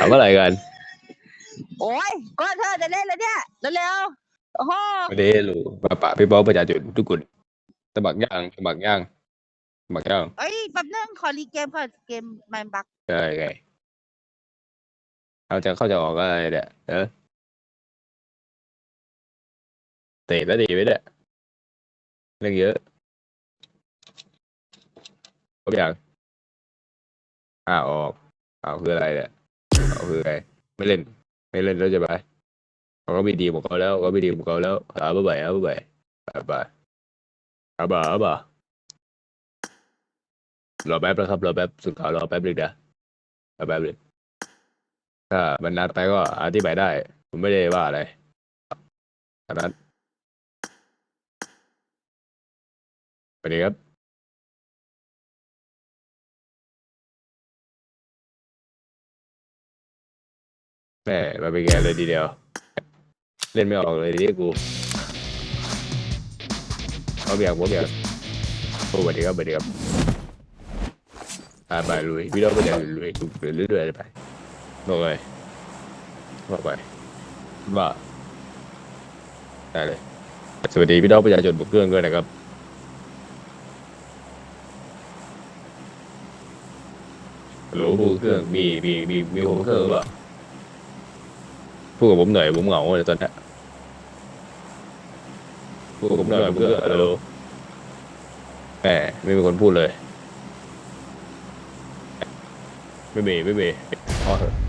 ถามว่าอะไรกัน โอ้ยก็เธอจะเล่นแล้วเนี่ยเร็วๆโอ้โหไม่ได้รู้ป่าป่าพี่ป้องประชาชนทุกคนสมัครย่างสมัครย่างสมัครย่างเอ้ยแป๊บนึงขอรีเกมก่อนเกมมันบักใช่ไงเขาจะเข้าจะออกอะไรเนี่ยเออเตะแล้วดีไปเนี่ยเรื่องเยอะก็อย่างอ่าออกเอาคืออะไรเนี่ย เอาคือไรไม่เล่น ไม่เล่นแล้วจะไปเขาก็มีดีของเขาแล้วเขามีดีของเขาแล้วเอาไปเอาไปเอาไปเอาไปเอาไปรอแป๊บนะครับรอแป๊บสุดข่าวรอแป๊บนึงนะรอแป๊บนึงถ้ามันนานไปก็อธิบายได้ ผมไม่ได้ว่าอะไรตอนนั้นสวัสดีครับ แม่มาเป็นไงเลยทีเดียว เล่นไม่ออกเลยทีกูเอาเบียกผมเบียกโอ้สวัสดีครับสวัสดีครับอ่าไปลุยพี่น้องก็จะลุยลุยเรื่อยๆไปบอกเลยบอกไปว่าได้เลยสวัสดีพี่น้องประชาชนบกเครื่องด้วยนะครับรู้ผู้เครื่องมีมีมีมีหัวเครื่องหรือเปล่า พูดกับผมหน่อยผมเหงาเลยตอนเนี้ยพูดกับผมหน่อยผมก็ฮัลโหลแหมไม่มีคนพูดเลย ไม่มีไม่มีพอเถอะ